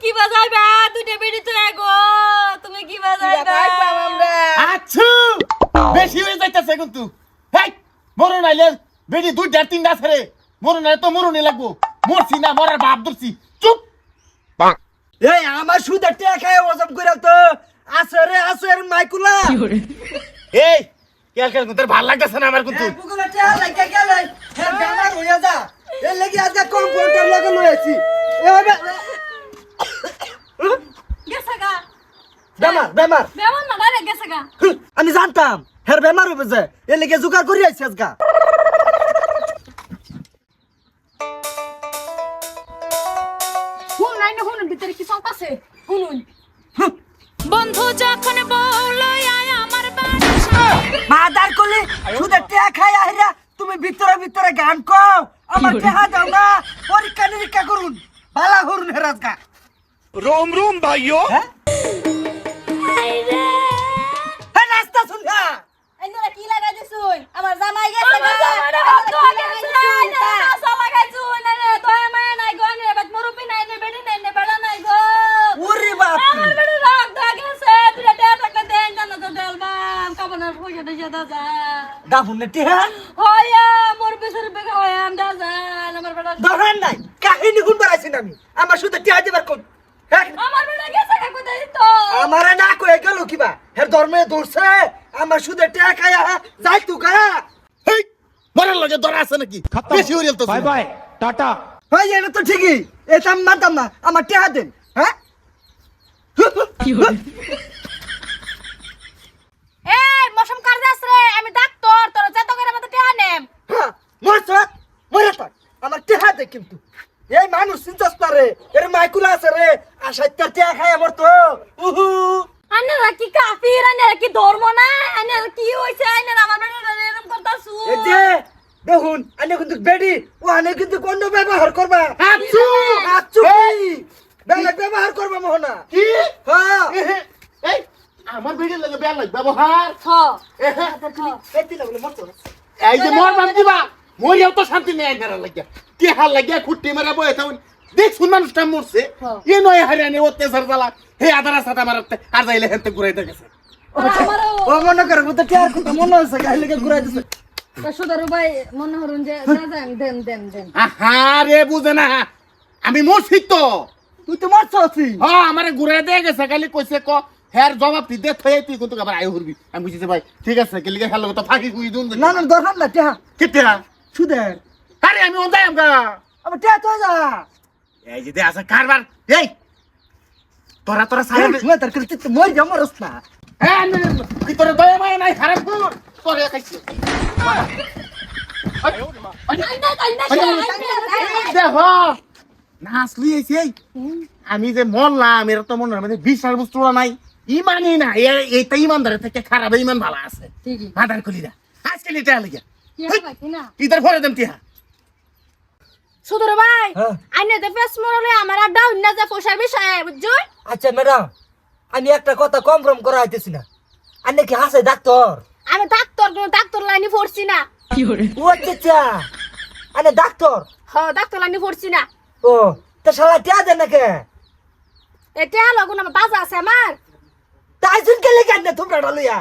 কি বাজাই বা দুইটা বেড়ি তো এগো তুমি কি বাজাই বা বেড়ি দুইটা তিনটা রে মরণ আইলে তো মরণই লাগবো। মরছি ধরছি। চুপ! এই আমার সুদের টেকা ওজম করে তো আছে রে আছে মাইকুলা। এই ভালো লাগতেছে না আমার কিন্তু পুকুরে টেকা লাগে গেলে হে বেমার হইয়া যা। এ লাগি আজকে কম্পিউটার লগে লইছি এ হবে গেছে গা। বেমার বেমার। না ডাইরেক্ট গেছে আমি জানতাম হের বেমার হবে যে। এ লেগে জোগাড় করি আইছি আজকা। হুন নাই না হুন ভিতরে কি সব আছে? হুনুন বন্ধু যখন বলল খায় আহিরা তুমি ভিতরে ভিতরে গান কও আমার দেহা দাও না পরীক্ষা নিরীক্ষা করুন ভালা করুন হের আজকা রোম রোম ভাইও। হ্যাঁ নাস্তা শুনছা আইনরা কি লাগাই দিছুন আমার জামাই গেছে গা জামাই রে, আমার তো জামাই গেছে, গেছে, আইনা তা। নাসা লাগাইছু, না রে, দয়া মায়া নাই গো, নে, বাদ মুরুব্বি নাই নে, বেডি নাই নে, বেড়া নাই গো। ওরে বাপ আমার বেডি রাগ দা গেছে, দুইটা টেয়া থাকলে দেন, জানো তো দেলবাম, কাবনের দাদা। দাফুন হয়া? হ্যাঁ? মোর হয়া আমার নাই কাহিনী নিগুন বাড়াইছেন আমি। আমার শুধু টিয়া দেবার কোন? আমার বেটা গেছে কাকু হ্যাঁ? তো? আমারে না গেল কিবা হের ধর্মে দৌড়ছে আমার শুধু টিয়া খায়া যাই তু খায়া হেই মরার লগে দরা আছে নাকি? বেশি হরিয়াল তো বাই বাই টাটা। হ্যাঁ এটা তো ঠিকই। এটা মাতাম আমার টিয়া দেন। হ্যাঁ? কি কিন্তু। এই মানুষ চিন্তাস রে? এর মাইকুলা আছে রে। আর আশাইতার টেহা খায় আমার তো। উহু। আন্নারা কি কাফির আন্নারা কি ধর্ম না? আন্নারা কি হইছে? আন্নারা আমার বেটা এরকম করতাছু? এই যে দেখুন আনে কিন্তু বেডি ও আনে কিন্তু কোন ব্যবহার করবা। আচ্ছু! আচ্ছু বেলা ব্যবহার করবা মোহনা। কি? হ্যাঁ এহে, এই আমার বেডি লাগে বেয়া লাগ ব্যবহার? হ। এহে, এতি না বলে মরতো। এই যে মর বাম দিবা মরিয়াও তো শান্তি নেই আইনারা লাগিয়া কি হাল লাগিয়া খুঁটি মারা বয়ে থাকুন দেখ শুন মানুষটা মরছে। এ নয় হারিয়ানি অত্যাচার জ্বালা। হে আদারা সাদা মারাতে আর যাইলে হেনতে ঘুরাইতে গেছে ও মনে করে মতো টিয়ার কথা মনে হচ্ছে গাইলে ঘুরাই দিছে। সুদারু ভাই মনে হরুন যে দেন দেন দেন দেন। আহা রে বুঝে না। আমি মরছি তো। তুই তো মরছ আছি। হ আমারে ঘুরাই দিয়ে গেছে খালি কইছে ক হ্যার জবাব তুই দে থয়ে তুই কিন্তু আবার আয় হরবি আমি বুঝেছি ভাই ঠিক আছে কেলিকে খেলো তো ফাঁকি কুই দুন না না দরকার না টিয়া কেতিয়া? সুদের আরে আমি ওদাই আমগা আবার টিয়া তো যা এই যে দে আছে কারবার এই তোরা তোরা সারা মই তার করে তুই মই যা মরস না হ্যাঁ তুই তোর দয়া মায়া নাই খারাপ কর তোর দেখ এসে আমি যে মরলাম এর তো মনে হয় বিশ্বাস বস্তু নাই ইমানই না এইটা ইমানদারের থেকে খারাপ ইমান ভালো আছে মাদার কলিরা আজকে লিটা লিগা কি হবে কি না ইদার পরে দেম টিহা সুদুরু ভাই হ্যাঁ। আইনে দে ফেস মরলে আমার আড্ডা হইনা যে পোষার বিষয় বুঝছুন আচ্ছা ম্যাডাম আমি একটা কথা কমপ্রম করা হইতেছি না। আনে কি হাসে ডাক্তার? আমি ডাক্তার কোন ডাক্তার লাইনে পড়ছি না। ও আচ্ছা আচ্ছা। আনে ডাক্তার? হ ডাক্তার লাইনে পড়ছি না। ও তা শালা টিয়া দেন নাকি? এটা লগন আমার বাজা আছে আমার। তাই শুন কে লেগে আনে তোমরা ডালুয়া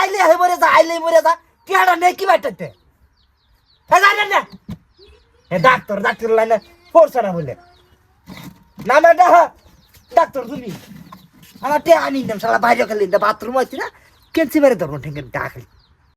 আইলে হে মরে যা আইলে মরে যা। টিয়াটা নেই কি জানেন না। ডাক্তার ডাক্তার লাইনে পড়ছে না বলে। না ম্যাডা ডাক্তার তুমি। আমার টিয়া আনি শালা, বাইরে গেলে বাথরুম আছে না কেনসি মেরে ধরবো ঠিক ডাকলি